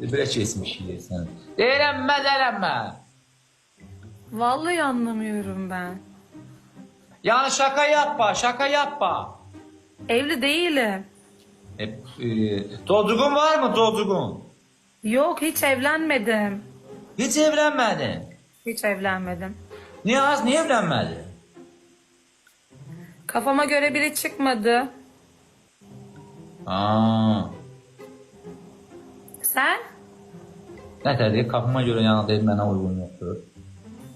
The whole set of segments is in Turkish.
Böyle kesmiş sen. Eğlenme eğlenme. Vallahi anlamıyorum ben. Yani şaka yapma şaka yapma. Evli değilim. E, e, çocuğun var mı çocuğun? Yok hiç evlenmedim. Hiç evlenmedin. Hiç evlenmedim. Niye az niye evlenmedin? Kafama göre biri çıkmadı. Aa. Sen? Ne dedi? Kafama göre değil bana uygun yoktur.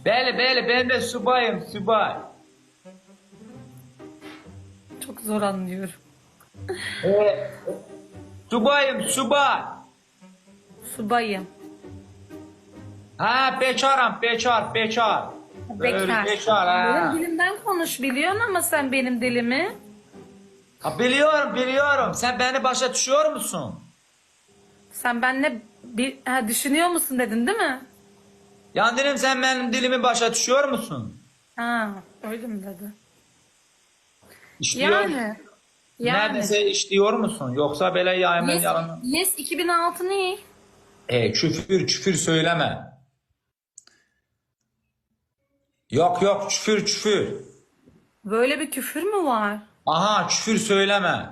Bəli, bəli, ben de subayım, subay. Çok zor anlıyorum. Ee, subayım, subay. Subayım. Ha, bekarım, bekar, bekar. Böyle Bekar. Bekar, ha. Benim dilimden konuş biliyorsun ama sen benim dilimi. ha. Biliyorum, biliyorum. Sen beni başa düşüyor musun? Sen benimle bir, ha, düşünüyor musun dedin değil mi? Dedim sen benim dilimi başa düşüyor musun? Ha öyle mi dedi? İşliyor. Yani. Yani. Neredeyse işliyor musun? Yoksa böyle yayımın Yes, yalanı. yes 2006 ne? E küfür küfür söyleme. Yok yok küfür küfür. Böyle bir küfür mü var? Aha küfür söyleme.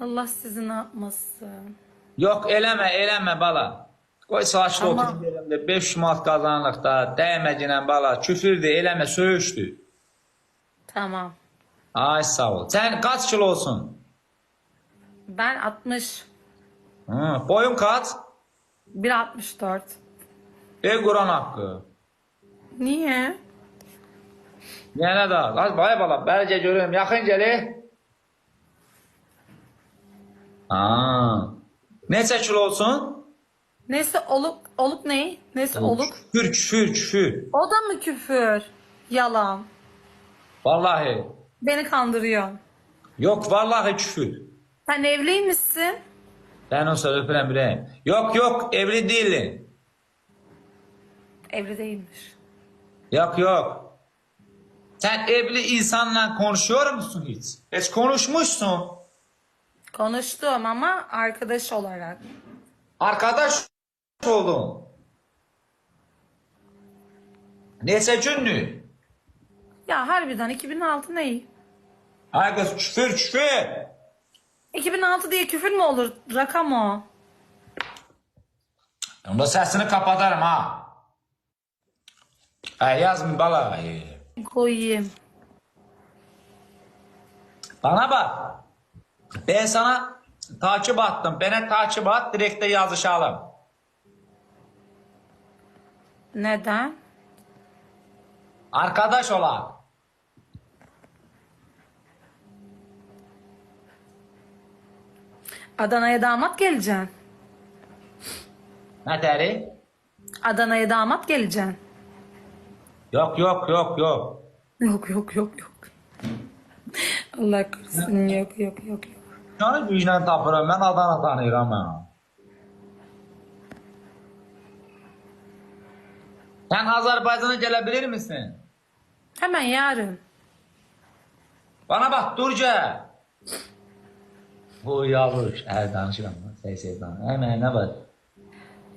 Allah sizi ne yapmasın. Yok eleme eleme bala. Koy saçlı otur yerimde 5 manat kazanırıq da değmecinen bala küfür de eleme söğüştü. Tamam. Ay sağ ol. Sen kaç kilosun? Ben 60. Hı, boyun kaç? 1.64. Ey Kur'an hakkı. Niye? Yine da. Az bay bala. Belce görüyorum. Yakın geli. Aa. Neçə kilosun? Neyse oluk, oluk ne? Neyse oluk. Küfür küfür küfür. O da mı küfür? Yalan. Vallahi. Beni kandırıyor. Yok vallahi küfür. Sen evliymişsin. Ben olsa öpürəm biləyim. Yok yok evli değildin. Evli değilmiş. Yok yok. Sen evli insanla konuşuyor musun hiç? Hiç konuşmuşsun. Konuştum ama arkadaş olarak. Arkadaş oldun. Neyse gündü. Ya harbiden 2006 ne? Ay kız küfür küfür. 2006 diye küfür mü olur? Rakam o. Onda sesini kapatarım ha. Ay yazma bala. Ay. Koyayım. Bana bak. Ben sana takip attım. Bana takip at direkt de yazışalım. Neden? Arkadaş olan. Adana'ya damat geleceksin. Ne deri? Adana'ya damat geleceksin. Yok yok yok yok. Yok yok yok yok. Allah korusun yok yok yok yok. Yani güclə tapıram. Ben Adana tanıyıram ha. Sen Azerbaycan'a gelebilir misin? Hemen yarın. Bana bak Durca. Bu yavuş. Evet danışıram. Şey şey danışıram. Hemen ne var?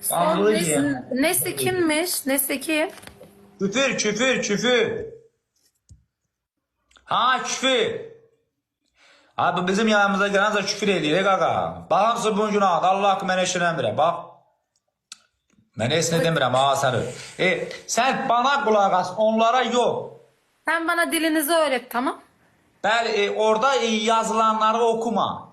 Son nesi, nesi kimmiş? Nesi kim? Küfür küfür küfür. Ha küfür. Abi bizim yanımıza gelen de küfür ediyor kaka. Baxamsın bu günah. Allah mənə işlənmirə. Bax. Mən heç nə demirəm ha səni. E, sən bana qulaq as, onlara yox. Sen bana dilinizi öğret tamam? Bəli, e, orada e, yazılanları okuma.